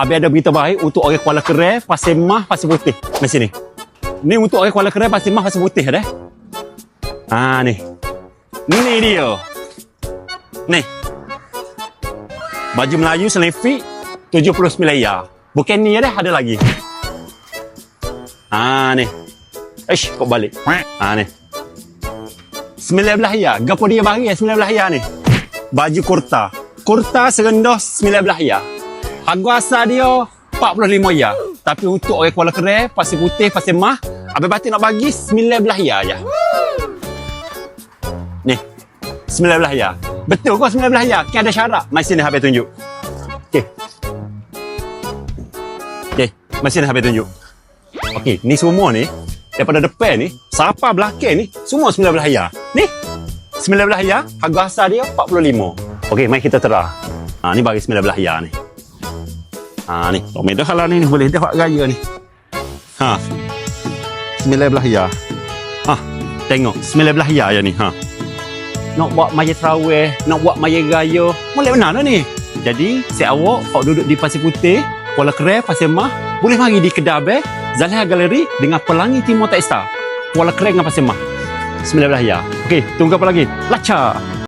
Abi ada berita baik untuk orang Kuala Kerai, Pasir Mah, Pasir Putih. Di sini. Ni untuk orang Kuala Kerai, Pasir Mah, Pasir Putih ada. Ha ni. Ni dia. Ni. Baju Melayu selefik 79 ya. Bukan ni ada, ada lagi. Ha ni. Ish, kok balik. Ha ni. 19 ya. Gapo dia bagi 19 ya ni? Baju kurta. Kurta serendah 19 ya. Harga asal dia 45 ya. Tapi untuk orang Kuala Kerai, Pasir Putih, Pasir Mah, Abang Batik nak bagi 19 ya je. Ni. 19 ya. Betul kau 19 ya? Kan ada syarat. Mai sini habis tunjuk. Okey. Okey, mai sini habis tunjuk. Okey, ni semua ni daripada depan ni, siapa belakang ni, semua 19 ya. Ni. 19 ya, harga asal dia 45. Okey, mai kita terah. Ha, ni bagi 19 ya ni. Ha ni, Tok Medah kalau ni, ni boleh dapat gaya ni. Ha. 19 ya. Ha, tengok 19 ya je ni, ha. Nak buat maya terawih, nak buat maya gaya, boleh benar dah ni. Jadi, si awak kalau duduk di Pasir Putih, Kuala Kerai, Pasir Mah, boleh mari di kedai Abel, Zaliha Galeri dengan Pelangi Timur Textile. Kuala Kerai dengan Pasir Mah. 19 ya. Okey, tunggu apa lagi? Laca.